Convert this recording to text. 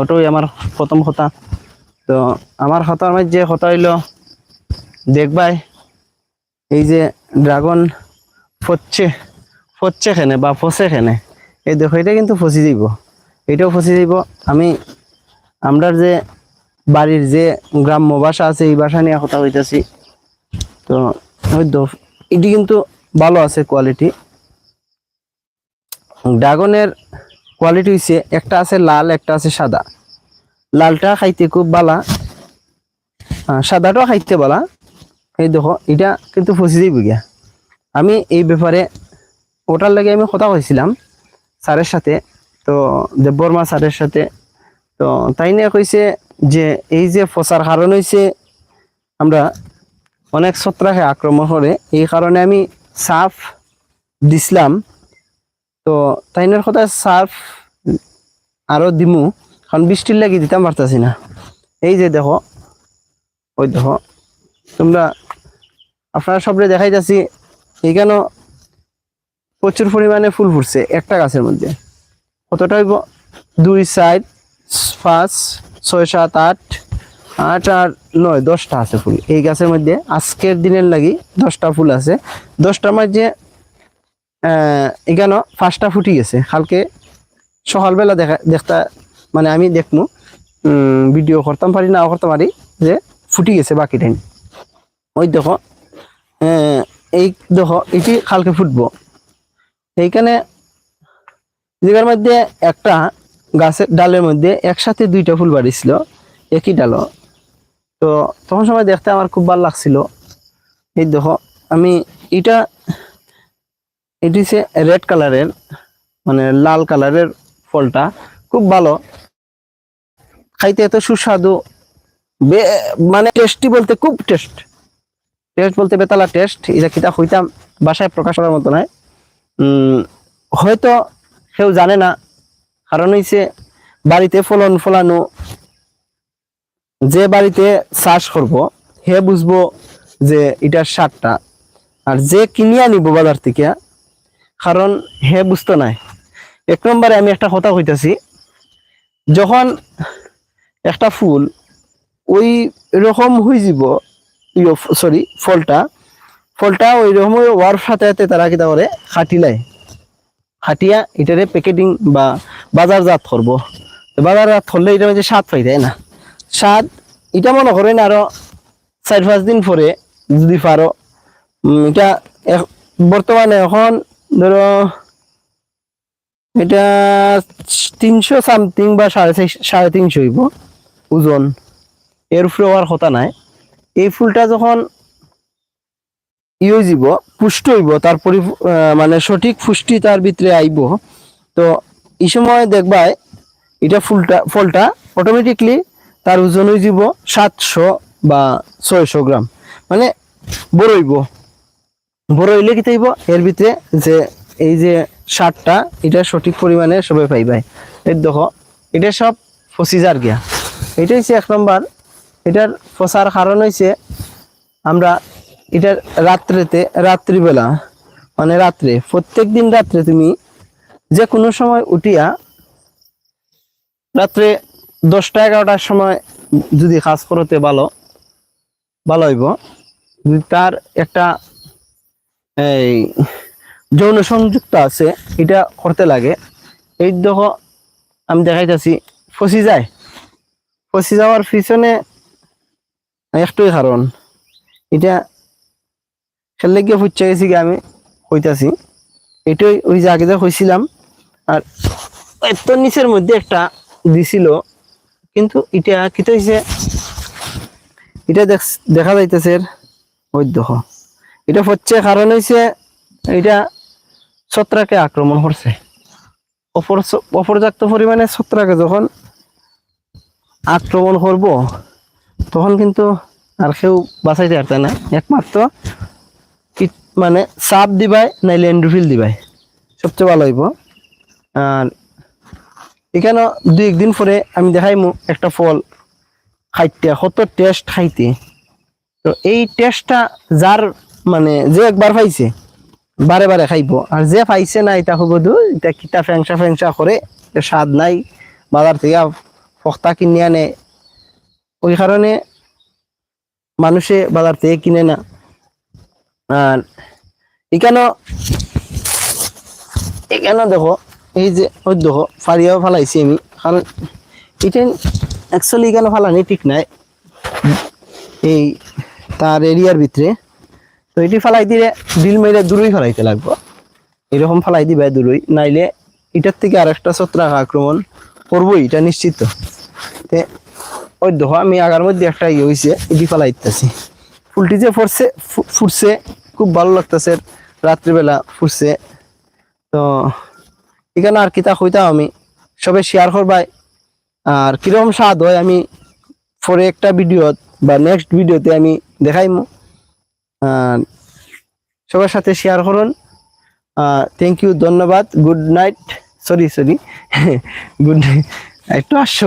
ওটাই আমার প্রথম কথা তো আমার কথার মধ্যে কথা হইল, দেখবাই, এই যে ড্রাগন ফচ্ছে ফচ্ছে খেনে বা ফসে খেনে। এই দেখো, এটা কিন্তু ফসি দিব। এটাও ফসি দিব। আমি আমরা যে বাড়ির যে গ্রাম্য ভাষা আছে, এই ভাষা নিয়ে কথা হইতেছি। তো, ওই তো, এটি কিন্তু ভালো আছে কোয়ালিটি ড্রাগনের কোয়ালিটি হইছে, একটা আছে লাল, একটা আছে সাদা। লালটা খাইতে খুব বালা। সাদাটাও খাইতে বালা। এই দেখো, এটা কিন্তু ফসি যাইব গিয়া। আমি এই ব্যাপারে ওটার লাগে আমি কথা কইছিলাম স্যারের সাথে, তো দেববর্মা স্যারের সাথে। তো তাই নিয়ে কইছে যে, এই যে ফসার কারণ হইছে, আমরা অনেক ছত্রাকে আক্রমণ করে, এই কারণে আমি সাফ দিছিলাম। তো তাইনের কথা সার্ফ আরও দিমু কারণ বৃষ্টির লাগি দিতাম পারতাছি না। এই যে দেখো ওই দেখো, তোমরা আপনারা সবরে দেখাইতাছি, এইখানে প্রচুর পরিমাণে ফুল ফুটছে একটা গাছের মধ্যে। কতটা হইব? দুই সাইড পাঁচ, ছয়, সাত, আট আট, আর নয়, দশটা আছে ফুল। এই গাছের মধ্যে আজকের দিনের লাগি দশটা ফুল আছে। দশটার মধ্যে এখানে ফার্স্টটা ফুটি গেছে। কালকে সকালবেলা দেখা দেখতা মানে আমি দেখমু ভিডিও করতাম পারি না করতে পারি যে ফুটি গেছে বাকি টাইম ওই দেখো এই দেখো, এটি কালকে ফুটবো। এইখানে জায়গার মধ্যে একটা গাছের ডালের মধ্যে একসাথে দুইটা ফুল বাড়িছিল, একই ডালও। তো তখন সময় দেখতে আমার খুব ভালো লাগছিল। এই দেখো, আমি এটা এটি হচ্ছে রেড কালারের মানে লাল কালারের ফলটা। খুব ভালো। খাইতে এত সুস্বাদু। মানে টেস্টি বলতে খুব টেস্ট টেস্ট বলতে বেতালা টেস্ট এটা কিতা হইতাম বাসায় প্রকাশ করার মতো নয়। হয়তো কেউ জানে না। কারণ হইছে বাড়িতে ফলন ফলানো। যে বাড়িতে চাষ করব হে বুঝব যে এটার সারটা আর যে কিনে আনিব বাজার থেকে কারণ হে বুঝতো নাই। এক নম্বরে আমি একটা কথা কইতাছি, যখন একটা ফুল ওই রকম হয়ে যাব সরি ফলটা ফলটা ওই রকম ওয়ার সাথে সাথে তারা কিতা করে? খাটিলাই খাটিয়া এটারে প্যাকেটিং বা বাজারজাত করব। বাজারজাত করলে এটা মধ্যে স্বাদ পাই, তাই না? স্বাদ, এটা মনে করেন আরও চার পাঁচ দিন পরে যদি পারো এটা বর্তমানে এখন ধরো, এটা তিনশো সামথিং বা সাড়ে সাড়ে তিনশো হইব, ওজন। এর উপরে হওয়ার কথা নাই। এই ফুলটা যখন ই হয়ে যাব, পুষ্ট হইব, তার পরি মানে সঠিক পুষ্টি তার ভিতরে আইব। তো এই সময় দেখবাই এটা ফুলটা, ফলটা অটোমেটিকলি তার ওজন হয়ে যাব সাতশো বা ছয়শো গ্রাম। মানে বড় হইব। বড় হইলে কি তাইব এর ভিতরে যে এই যে সারটা এটা সঠিক পরিমাণে সবাই পাইবাই। এই দেখো, এটা সব ফসিজার গিয়া। এটা হচ্ছে এক নম্বর। এটার ফসার কারণ হয়েছে আমরা এটার রাত্রেতে, রাত্রিবেলা মানে রাত্রে প্রত্যেক দিন রাত্রে তুমি যে কোনো সময় উঠিয়া, রাত্রে দশটা, এগারোটার সময় যদি কাজ করতে ভালো ভালো হইব তার একটা এই যৌন সংযুক্ত আছে, এটা করতে লাগে। এই দেখো, আমি দেখাইতেছি, ফসি যায়। ফসি যাওয়ার পিছনে একটাই কারণ। এটা খেললে গিয়ে ফুচ্ছে গেছি গিয়ে আমি, কইতাছি। এটাই ওই যে আগে যে কইছিলাম, আর এত নিচের মধ্যে একটা দিছিল, কিন্তু এটা কিতা হয়েছে এটা দেখ- দেখা যাইতেছে ওই দেখো। এটা হচ্ছে কারণ হইছে এটা ছত্রাকে আক্রমণ করছে। অপর অপর্যাপ্ত পরিমাণে ছত্রাকে যখন আক্রমণ করব, তখন কিন্তু আর কেউ বাঁচাইতে পারতে না। একমাত্র মানে সাপ দিবাই, নাইলে এন্ড্রোফিল দিবাই। সবচেয়ে ভালো হইব। আর এখানে দুই একদিন পরে আমি দেখাইমু একটা ফল খাইতে, কত টেস্ট খাইতে। তো এই টেস্টটা যার মানে যে একবার পাইছে বারে বারে খাইব। আর যে পাইছে না এটা হব দু এটা কিতা ফ্যাংসা ফ্যাংসা করে স্বাদ নাই বাজার থেকে পক্তা কিনে আনে। ওই কারণে মানুষে বাজার থেকে কিনে না। আর এখানেও এখানে দেখো, এই যে, ওই দেখো ফারিয়াও ফালাইছি আমি। কারণ এটা অ্যাকচুয়ালি এখানে ফালানি ঠিক নাই। এই তার এরিয়ার ভিতরে তো এটি ফালাই দিলে ডিল মেরে দূরই ফালাইতে লাগবো। এরকম ফালাই দিবে দূরই, নাইলে এটার থেকে আরেকটা ছত্রাক আক্রমণ করবোই, এটা নিশ্চিত। তে, ওই দেখো, আমি আগার মধ্যে একটা ইয়ে হয়েছে এটি ফালাই দিতেছি ফুলটি যে ফুটছে ফুটছে, খুব ভালো লাগতেছে, রাত্রিবেলা ফুটছে। তো, এখানে আর কিতা কইতাম আমি, সবে শেয়ার করবাই। আর কীরকম স্বাদ হয় আমি, পরে একটা ভিডিও বা নেক্সট ভিডিওতে আমি দেখাইমু। আর সবার সাথে শেয়ার করুন। থ্যাংক ইউ ধন্যবাদ। Good night sorry sorry good night একটু আসছো